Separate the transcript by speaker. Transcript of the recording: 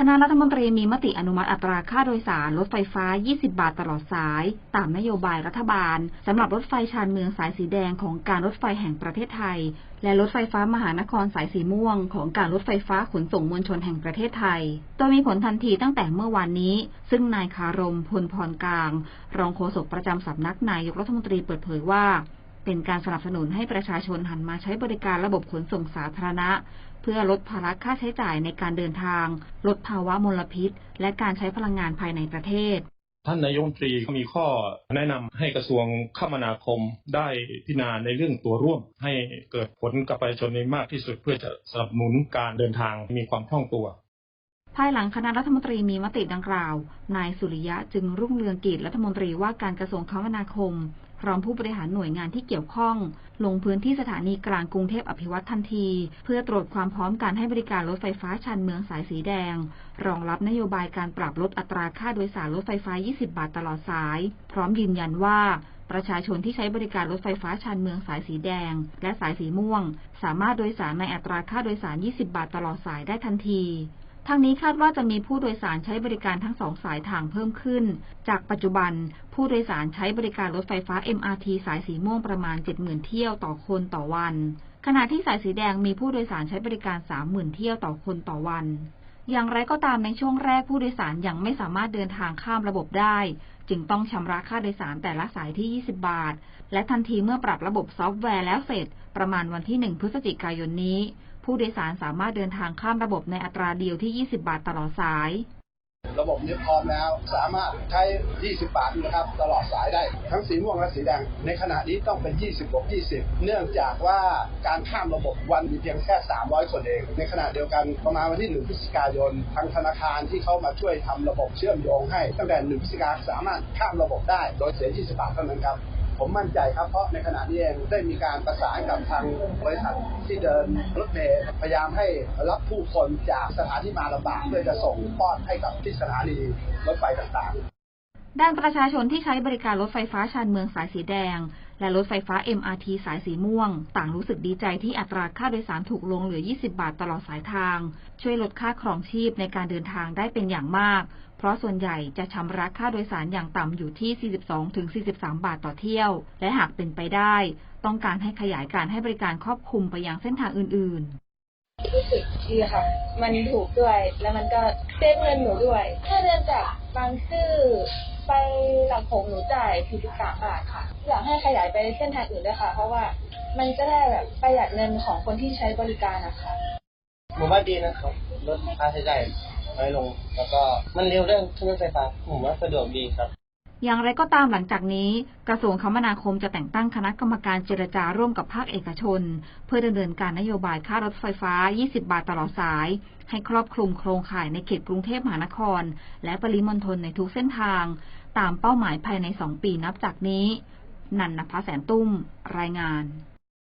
Speaker 1: คณะรัฐมนตรีมีมติอนุมัติอัตราค่าโดยสารรถไฟฟ้า 20 บาทตลอดสาย ตามนโยบายรัฐบาลสำหรับรถไฟชานเมืองสายสีแดงของการรถไฟแห่งประเทศไทย และรถไฟฟ้ามหานครสายสีม่วง ของการรถไฟฟ้าขนส่งมวลชนแห่งประเทศไทย โดยมีผลทันทีตั้งแต่เมื่อวานนี้ ซึ่งนายคารมพลพรกลาง รองโฆษกประจำสำนักนายกรัฐมนตรีเปิดเผยว่า เป็นการสนับสนุนให้ประชาชนหันมาใช้บริการระบบขนส่งสาธารณะ เพื่อลดภาระค่าใช้จ่ายในการเดินทาง ลดภาวะมลพิษ และการใช้พลังงานภายในประเทศ
Speaker 2: ท่านนายกรัฐมนตรีมีข้อแนะนำให้กระทรวงคมนาคมได้พิจารณาในเรื่องตัวร่วม ให้เกิดผลกับประชาชนในมากที่สุดเพื่อจะสนับสนุนการเดินทางมีความคล่องตัว
Speaker 1: ภายหลังคณะรัฐมนตรีมีมติดังกล่าว นายสุริยะจึงรุ่งเรืองกิจรัฐมนตรีว่าการกระทรวงคมนาคม พร้อมผู้บริหารหน่วยงานที่เกี่ยวข้อง ลงพื้นที่สถานีกลางกรุงเทพอภิวัตทันที เพื่อตรวจความพร้อมการให้บริการรถไฟฟ้าชานเมืองสายสีแดง รองรับนโยบายการปรับลดอัตราค่าโดยสารรถไฟฟ้า 20 บาทตลอดสาย พร้อมยืนยันว่าประชาชนที่ใช้บริการรถไฟฟ้าชานเมืองสายสีแดง และสายสีม่วง สามารถโดยสารในอัตราค่าโดยสาร 20 บาทตลอดสายได้ทันที ทางนี้คาดว่าจะมีผู้โดยสารใช้บริการทั้งสองสายทางเพิ่มขึ้น จากปัจจุบัน ผู้โดยสารใช้บริการรถไฟฟ้า MRT สายสีม่วงประมาณ 70,000 เที่ยวต่อคนต่อวัน ขณะที่สายสีแดงมีผู้โดยสารใช้บริการ 30,000 เที่ยวต่อคนต่อวัน อย่างไรก็ตามในช่วงแรกผู้โดยสารยังไม่สามารถเดินทางข้ามระบบได้ จึงต้องชำระค่าโดยสารแต่ละสายที่ 20 บาท และทันทีเมื่อปรับระบบซอฟต์แวร์แล้วเสร็จ ประมาณวันที่ 1 พฤศจิกายนนี้ ผู้โดยสารสามารถเดินทางข้ามระบบในอัตราเดียวที่ 20 บาทตลอดสาย
Speaker 3: ระบบนี้พร้อมแล้วสามารถใช้ 20 บาทนะครับตลอดสายได้ ทั้งสีม่วงและสีแดง ในขณะนี้ต้องเป็น 20บวก20 เนื่องจากว่าการข้ามระบบวันมีเพียงแค่ 300 คนเอง ในขณะเดียวกันประมาณวันที่ 1 พฤศจิกายน ทางธนาคารที่เขามาช่วยทำระบบเชื่อมโยงให้ ตั้งแต่ 1 พฤศจิกาสามารถข้ามระบบได้ โดยเสีย 20 บาทเท่านั้นครับ ผมมั่นใจครับเพราะในขณะนี้เองได้มีการประสานกับทางบริษัทที่เดินรถเมล์พยายามให้รับผู้คนจากสถานที่มาลำบากเพื่อจะส่งป้อนให้กับที่สถานีรถไฟต่างๆ
Speaker 1: ด้านประชาชนที่ใช้บริการรถไฟฟ้าชานเมืองสายสีแดง และรถไฟฟ้า MRT สายสีม่วง ต่างรู้สึกดีใจที่อัตราค่าโดยสารถูกลงเหลือ 20 บาทตลอดสายทาง ช่วยลดค่าครองชีพในการเดินทางได้เป็นอย่างมาก เพราะส่วนใหญ่จะชำระค่าโดยสารอย่างต่ำอยู่ที่ 42-43 บาทต่อเที่ยว และหากเป็นไปได้ ต้องการให้ขยายการให้บริการครอบคลุมไปยังเส้นทางอื่นๆ
Speaker 4: รู้สึกดีค่ะ มันถูกด้วย แล้วมันก็เซฟเงินหนูด้วย ถ้าเดินจากบางซื่อ ไปหลังผมหนูจ่าย43บาทค่ะ อยากให้ขยายไปเส้นทางอื่นด้วยค่ะ เพราะว่ามันจะได้แบบประหยัดเงินของคนที่ใช้บริการนะคะ
Speaker 5: ผมว่าดีนะครับลดค่าใช้จ่ายน้อยลง แล้วก็มันเร็วเรื่องเครื่องไฟฟ้าผมว่าสะดวกดีครับ
Speaker 1: อย่างไรก็ตามหลังจากนี้ กระทรวงคมนาคมจะแต่งตั้งคณะกรรมการเจรจาร่วมกับภาคเอกชน เพื่อดำเนินการนโยบายค่ารถไฟฟ้า 20 บาทตลอดสาย ให้ครอบคลุมโครงข่ายในเขตกรุงเทพมหานคร และปริมณฑลในทุกเส้นทาง ตามเป้าหมายภายใน 2 ปีนับจากนี้ นันนภาแสนตุ้ม รายงาน